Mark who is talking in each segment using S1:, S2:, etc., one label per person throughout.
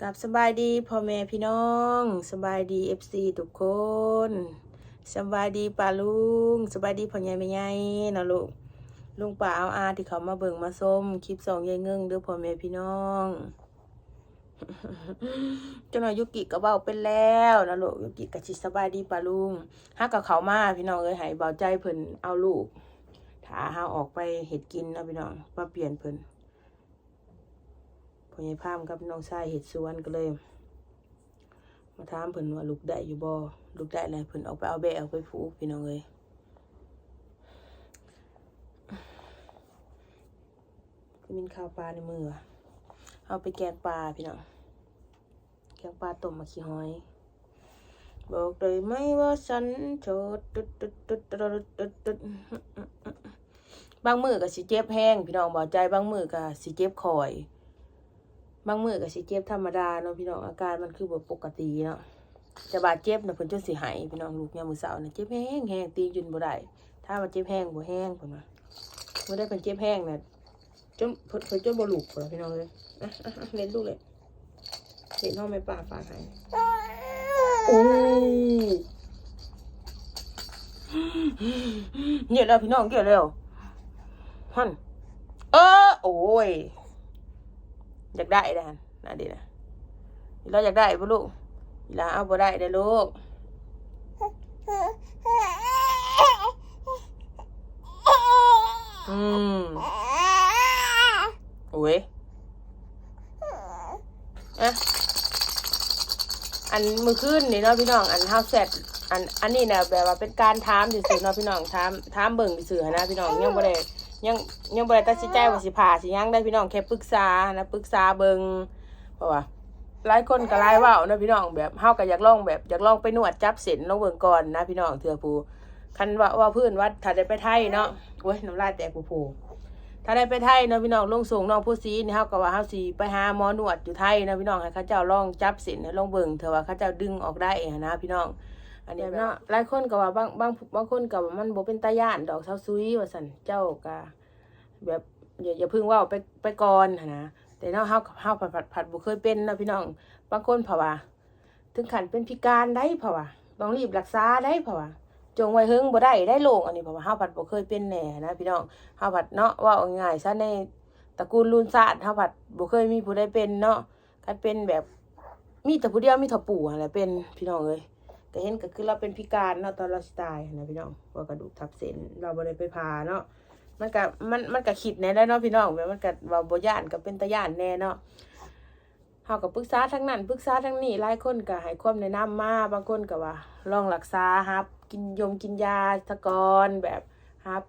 S1: กับสบายดีพ่อแม่พี่น้องสบายดีเอฟซีทุกคนสบายดีป้าลุงสบายดีพ่อใหญ่แม่ใหญ่นะลูกลุงป้าเอาอาที่เขามาเบิ่งมาส้มคลิปสองยายเงิงเด้อพ่อแม่พี่น้องจนอยยุกิก็เบาเป็นแล้วนะลูกยุกิก็สิสบายดีป้าลุงฮักกับเขามาพี่น้องเอ้ยให้เบาใจเพิ่นเอาลูกถ้าเฮาออกไปเฮ็ดกินนะพี่น้องมาเปลี่ยนเพิ่น พอใหญ่พามกับน้องชายเห็ดสวนก็เลย มาถามเพิ่นว่าลูกได้อยู่บ่ลูกได้อะไรเพิ่นเอาไปเอาแบะเอาไปผูกพี่น้องเอ้ยก็มีข้าวปลาในมือเอาไปแกงปลาพี่น้องแกงปลาต้มมะขี้หอย บอกเลยไหมว่าฉันโจดตึ๊ดตึ๊ดตึ๊ดตึ๊ดตึ๊ดตึ๊ดบางมือก็สิเจ็บแห้งพี่น้องบอกใจบางมือก็สิเจ็บคอย บางมือก็สิเจ็บธรรมดาเนาะพี่น้องอาการมันคือบ่ปกติเนาะจะบาดเจ็บน่ะเพิ่นจนสิหายพี่น้องลูกยามมื้อเช้าน่ะเจ็บแห้งแห้งตีนยืนบ่ได้ถ้าว่าเจ็บแห้งบ่แห้งเพิ่นว่าบ่ได้เพิ่นเจ็บแห้งน่ะจนเพิ่นเพิ่นจนบ่ลุกพ่นพี่น้องเอ้ยอะอะเล่นลูกเลยเล่นห้องแม่ป้าฝากให้โอ้ยเหยียแล้วพี่น้องเหยียดแล้วหั่นเออโอ้ย อยากได้นะน่ะดินะเราอยากได้ปะลูกอีลาเอาบ่ได้เด้อลูกอืมโอ้ยอะอันมือขึ้นนี่เนาะพี่น้องอันเฮาเสร็จอันอันนี้นะแบบว่าเป็นการถามซื่อเนาะพี่น้องถามถามเบิ่งซื่อนะพี่น้องยังบ่ได้ ยังยังบ่ได้ตัดสินใจว่าสิผ่าสิยังได้พี่น้องแค่ปรึกษานะปรึกษาเบิงเพราะว่าหลายคนก็หลายเว้าเนาะพี่น้องแบบเฮาก็อยากลองแบบอยากลองไปนวดจับเส้นลองเบิ่งก่อนนะพี่น้องเถื่อผู้คันว่าว่าพื้นว่าถ้าได้ไปไทยเนาะโอ้ยน้ำลายแตกผู้ผู้ถ้าได้ไปไทยเนาะพี่น้องลงสูงน้องผู้ซีนี่เฮาก็ว่าเฮาสิไปหาหมอนวดอยู่ไทยนะพี่น้องให้เขาเจ้าลองจับเส้นลองเบิ่งเถอะว่าเขาเจ้าดึงออกได้นะพี่น้อง อันนี้เนาะหลายคนก็ว่าบางบางบางคนก็ว่ามันบ่เป็นตาย่านดอกเซาซุยว่าซั่นเจ้าก็แบบอย่าอย่าเพึ่งเว่าไปไปก่อนหั้นนะแต่เนาะเฮาเฮาผัดผัดผัดบ่เคยเป็นนะพี่น้องบางคนเพราะว่า ถึงขั้นเป็นพิการได้เพราะว่าต้องรีบรักษาได้เพราะว่าจงไว้เฮิงบ่ได้ได้โลงอันนี้เพราะว่าเฮาผัดบ่เคยเป็นแหน่นะพี่น้องเฮาผัดเนาะว่าเอาง่ายๆซะในตระกูลรุ่นศาสตร์เฮาผัดบ่เคยมีผู้ใดเป็นเนาะคันเป็นแบบมีแต่ผู้เดียวมีเท่าปู่หั่นแหละเป็นพี่น้องเอ้ย ก็เห็นก็คือเราเป็นพิการเนาะตอนเราตายนะพี่น้องว่ากระดูกทับเส้นเราบ่ได้ไปผ่าเนาะมันก็มันมันก็คิดแน่ได้เนาะพี่น้องแบบมันก็ว่าบ่ย่านก็เป็นตาย่านแน่เนาะเฮาก็ปรึกษาทั้งนั้นปรึกษาทั้งนี้หลายคนก็ให้ความแนะนำมาบางคนก็ว่าลองรักษาครับกินยมกินยาตะกอนแบบครับ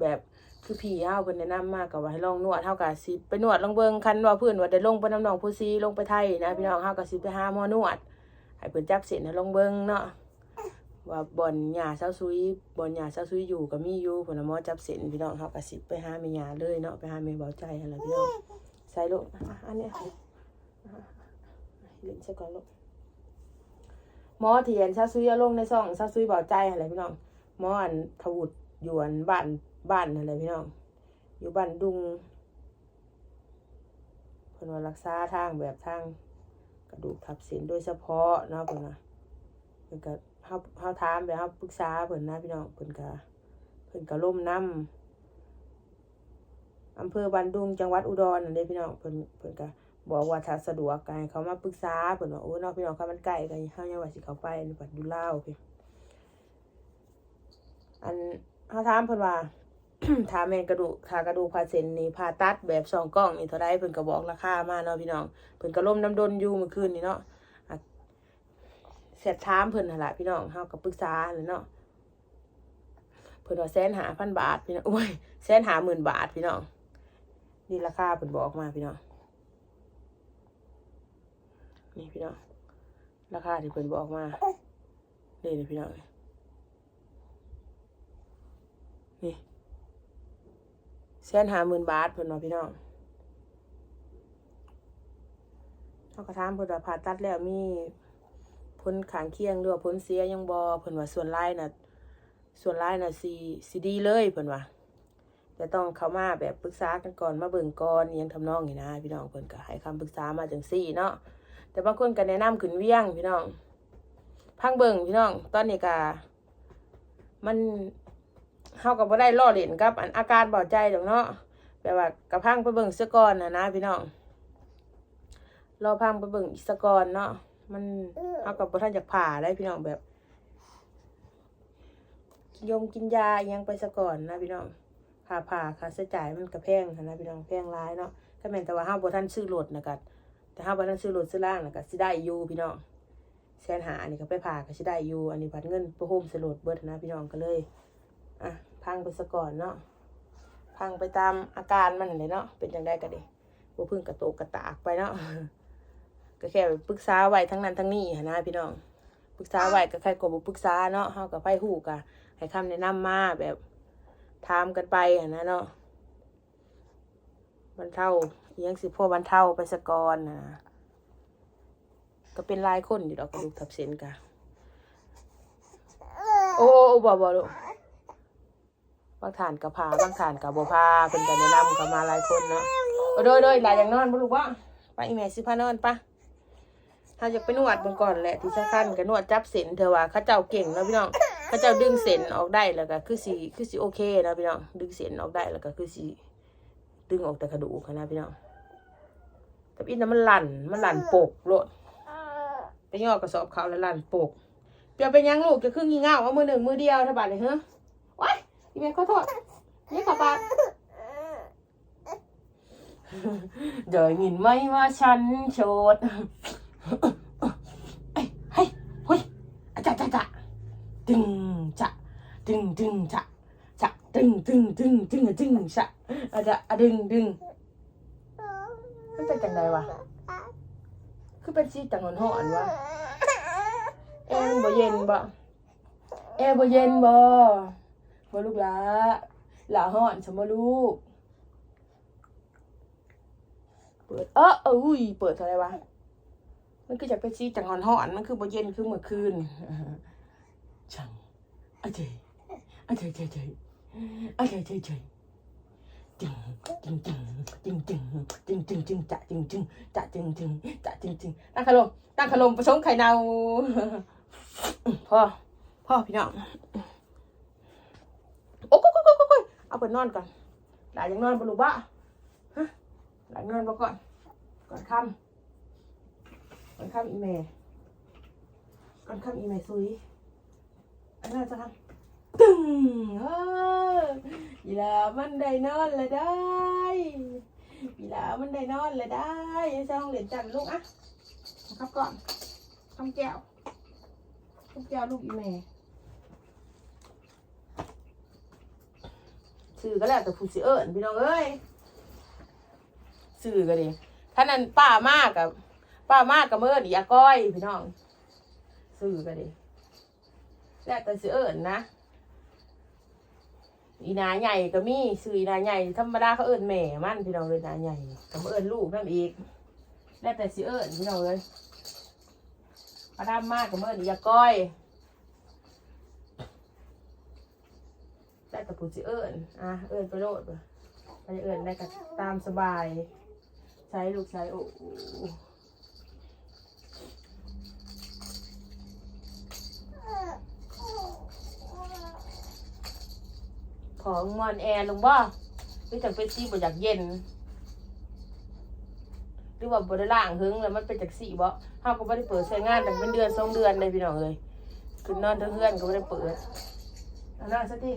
S1: แบบคือพี่เฮาเพิ่นแนะนำมาก็ว่าให้ลองนวดเฮาก็สิไปนวดลองเบิ่งคันว่าเพิ่นว่าได้ลงไปน้ำหนองผู้ซีลงไปไทยนะพี่น้องเฮาก็สิไปหาหมอนวด ให้เพิ่นจับเส้นให้ลองเบิ่งเนาะว่าบ่อนหญ้าเซาซุยบ่อนหญ้าเซาซุยอยู่ก็มีอยู่เพิ่นหมอจับเส้นพี่น้องเฮาก็สิไปหาแม่หญ้าเลยเนาะไปหาแม่เบาใจหั่นล่ะพี่น้องใส่ลูกอันนี้เล่นซะก่อนลูกหมอเทียนซาซุยอาลงในซองซาซุยเบาใจอะไรพี่น้องหมออันทวุดอยู่อันบ้านบ้านอะไรพี่น้องอยู่บ้านดุงเพิ่นว่ารักษาทางแบบทาง กระดูกทับเส้นโดยเฉพาะเนาะเพิ่นว่าเพิ่นก็เฮาเฮาถามแบบเฮาปรึกษาเพิ่นนะพี่น้องเพิ่นก็เพิ่นก็ล่มน้ำอำเภอบ้านดุงจังหวัดอุดรนั่นเด้พี่น้องเพิ่นเพิ่นก็บอกว่าถ้าสะดวกก็ให้เขามาปรึกษาเพิ่นว่าโอ้เนาะพี่น้องค่ะมันใกล้กันเฮายังว่าสิเข้าไปในปัดอยู่ลาวพี่อันเฮาถามเพิ่นว่า ถ้าแม่นกระดูกถ้ากระดูกผ่าเส้นนี่ผ่าตัดแบบสองกล้องนี่เท่าใดเพิ่นก็บอกราคามาเนาะพี่น้องเพิ่นก็ล่มน้ำดนอยู่เมื่อคืนนี่เนาะเสร็จถามเพิ่นหั่นล่ะพี่น้องเฮาก็ปรึกษาเลยเนาะเพิ่นว่าแสนหาพันบาทพี่น้องโอ้ยแสนหาหมื่นบาทพี่น้องนี่ราคาเพิ่นบอกมาพี่น้องนี่พี่น้องราคาที่เพิ่นบอกมานี่นี่พี่น้องนี่ สนห้าหมื่นบาทเพิ่นว่าพี่น้องเขาก็ถามเพิ่นว่าผ่าตัดแล้วมีผลขางเคียงหรือว่าผลเสียยังบ่เพิ่นว่าส่วนหลายน่ะ ส่วนหลายน่ะสิสิดีเลยเพิ่นว่าแต่ต้องเข้ามาแบบปรึกษากันก่อนมาเบิ่งก่อนยังทำนองนี้นะ พี่น้องเพิ่นก็ให้คำปรึกษามาจังซี่เนาะแต่บางคนก็แนะนำขึ้นเวียงพี่น้องพังเบิ่งพี่น้อง ตอนนี้ก็มัน เฮาก็บ่ได้ล่อเล่นกับอันอาการเบาใจดอกเนาะแบบว่ากระพังไปเบิ่งซะก่อนนะนะพี่น้องรอพังไปเบิ่งอีกซะก่อนเนาะมันเฮาก็บ่ทันอยากผ่าได้พี่น้องแบบยมกินยาอิหยังไปซะก่อนนะพี่น้องผ่าผ่าค่าใช้จ่ายมันก็แพงนะพี่น้องแพงหลายเนาะถ้าแม่นแต่ว่าเฮาบ่ทันซื้อรถนะก็แต่เฮาบ่ทันซื้อรถซื้อล่างนะก็สิได้อยู่พี่น้องแสนหาอันนี้ก็ไปผ่าก็สิได้อยู่อันนี้พัดเงินไปโฮมสลดเบิดนะพี่น้องก็เลยอะ พังไปซะก่อนเนาะพังไปตามอาการมันเลยเนาะเป็นจังได้ก็ดีบ่พึ่งกระโตกกระตากไปเนาะก็แค่ปรึกษาไว้ทั้งนั้นทั้งนี้นะพี่น้องปรึกษาไว้ก็ใครก็บ่ปรึกษาเนาะเฮากับไผฮู้ก็ให้คำแนะนำมาแบบถามกันไปนะเนาะบรรเทาเอิหยังสิพอบรรเทาไปซะก่อนนะก็เป็นลายคนอยู่ดอกกระดูกทับเส้นกะโอ้โอ้บ่บ่ลูก บางฐานกับพาบางฐานกับบพาเป็นการแนะนำกับมาหลายคนเนาะโอ้โดยโดยหลายอย่างนอนบ่รู้ว่าไปอีแม่สิพานอนปะถ้าอยากไปนวดเบิ่งก่อนแหละที่สำคัญก็นวดจับเส้นเธอว่าเขาเจ้าเก่งนะพี่น้องเขาเจ้าดึงเส้นออกได้แล้วก็คือสิคือสิโอเคนะพี่น้องดึงเส้นออกได้แล้วก็คือสิดึงออกแต่กระดูกนะพี่น้องแต่อีนั้นมันหลั่นมันหลั่นโปกโลดไปย่อกระสอบเขาแล้วหลั่นโปกเปรียเป็นยังลูกจะครึ่งงี่เง่าเอามือหนึ่งมือเดียวถ้าบาดเลยเฮ้อว้าย อีเมลขอโทษนี่ขอปากเดี๋ยวยินไหมว่าฉันโชดเอ้ยเฮ้ยเฮ้ยอะจะจะจะดึงจะดึงดึงจะจะดึงดึงดึงดึงดึงจะอะจะอะดึงดึงมันเป็นจังไดวะ คือเป็นสีจังหอนหอนวะแอร์บ่เย็นบ่แอร์บ่เย็นบ่ บ่ลูกหลาหลาห่อนสมบ่ลูก เปิด เออเอ้ยเปิดเท่าไรวะ มันคือจากไปซีจังหอนห่อนมันคือบ่เย็นคือเมื่อคืนจังอะเจยอะเจยเจยเจยอะเจยเจยเจจึงจึงจึงจึงจึงจึงจึงจึงจะจึงจึงจะจึงจึงจะจึงจึงตั้งขลมตั้งขลมผสมไข่เน่าพ่อพ่อพี่น้อง เอาไปนอนก่อนหลานยังนอนบนลูบ้าฮะหลานนอนบ่ก่อน ก่อนค่ำก่อนค่ำอีเมย์ก่อนค่ำอีเมย์ซุยอันนั้นจะทำตึงเฮ้ยอีลามันได้นอนเลยได้อีลามันได้นอนเลยได้ยังจะห้องเหรียนจันทร์ลูกอะครับก่อนทำแก้วทำแก้วลูกอีเมย์ สื่อก็แล้วแต่ผู้สิเอิญพี่น้องเอ้ยสื่อก็ดีท่านั้นป้ามากกับป้ามากกับเมื่อนี่ยาก้อยพี่น้องสื่อก็ดีแล้วแต่สิเอิญนะอีนาใหญ่ก็มีสื่ออีนาใหญ่ธรรมดาเขาเอิญแม่มันพี่น้องเลยนาใหญ่กับเอิญลูกนั่นอีกแล้วแต่สิเอิญพี่น้องเลยป้าดามมากกับเมื่อนี่ยาก้อย แต่ผู้สิเอิญอะเอิญไปโลดไปไปเอิญได้ก็ตามสบาย ใช้ลูกใช้โอ้โหของมอนแอร์ลงบ่พี่จังเป็นสีบ่อยากเย็น หรือว่าบ่ได้ล่างหึงแล้วมันเป็นจากสีบ่เฮาก็บ่ได้เปิดใช้งานแต่เป็นเดือนสองเดือนเลยพี่น้องเลยคือนอนเทั้งเฮือนก็บ่ได้เปิดเอาหน้าซะที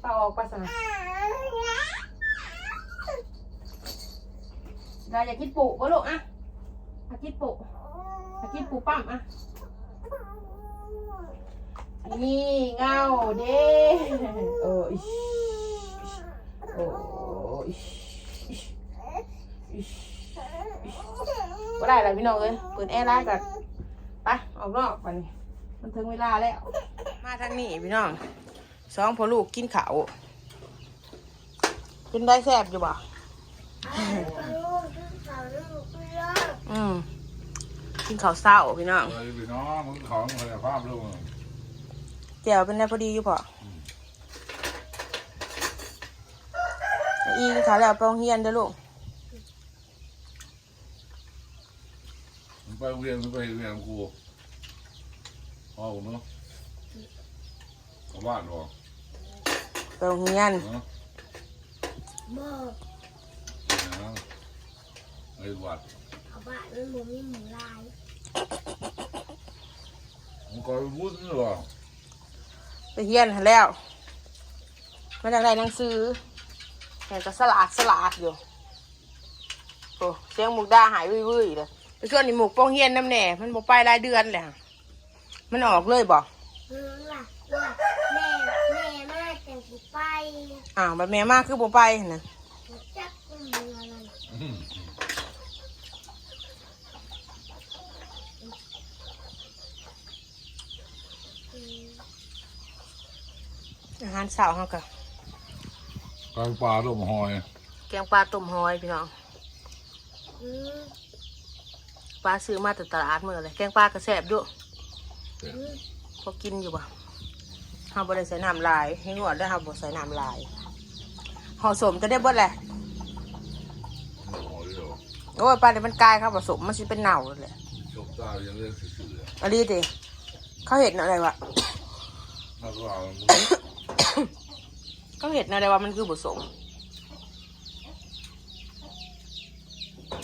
S1: เป่าออกไปสนะเราอยากกินปูบ่ลูกอะอยากกินปูอยากกินปูปั้มอะ นี่เงาเด้โอ้ยโอ้ยก็ได้แล้วพี่น้องเอ้ยเปิดแอร์ไล่ก่อนไปออกนอกไปมันถึงเวลาแล้ว มาทางนี้พี่น้อง สองพอลูกกินข้าวกินได้แซ่บอยู่บ่อืมกินข้าวเศร้าพี่น้อง
S2: เฮ้ยพี่น้องมึงของคุณภาพลูก
S1: แจ่วเป็นไงพอดีอยู่พออีกินข้าวแล้วไปโรงเรียนเด้อลูก
S2: ไปโรงเรียนไปโรงเรียนกูพ่อผมเนาะกลับบ้านบ่
S1: ไป โรงเรียน
S2: เนาะ
S3: บ่
S2: นะไอ้วัด
S3: เอาบ้านมันบ่มีหมูลาย
S2: มันก็วุ้นหรอ
S1: ไปเรียนหั้นแล้วมันอะไรหนังสือเห็นก็สลาดสลาดอยู่โอ้เสียงหมุกดาหายวุ้ยๆเลยไปส่วนนี่หมูกโปองเฮียนน้ำแหน่มันบ่ไปรายเดือนเลยค่ะมันออกเลยบ่
S3: เออล่ะว่าแม่ แม่มาแต่สิไป
S1: อ้าวแบบแม่มากคือบ่ไปหั่นนะ
S3: จักมันเรือนั่น
S2: อืม
S3: อืม
S1: อาหารเช้าเฮาก็
S2: กลางป่าต้มหอย
S1: แกงปลาต้มหอยพี่น้อง
S3: อืม
S1: ปลาซื้อมาแต่ตลาดมื้อเลยแกงปลากระแซ่บด้วย
S3: อืม
S1: พอกินอยู่บ่ เฮาบ่ได้ใส่น้ำลาย ให้งวดได้อเฮาบ่ใส่น้ำลายห่อสมจะได้เบิดแหละ
S2: หอยเดียว
S1: โอ้ยปลาเนี่ยมันกลายครับผสมมันสิเป็นเน่าเลยแหละ
S2: ชกตายังเล่นซื่อๆอะ
S1: อันนี้ดิเขาเห็นอะไรวะ
S2: นักข่าวมึง
S1: เขาเห็นอะไรวะมันคือผสม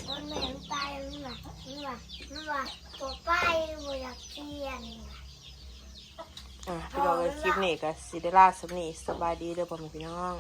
S3: ตอนแม่มันตายมันว่ามันว่ามันว่าบ่ไปบ่อยากเรียน
S1: อะพี่น้องเอ้ยคลิปนี้ก็สิได้ลาสำนีสบายดีเด้อพ่อแม่พี่น้อง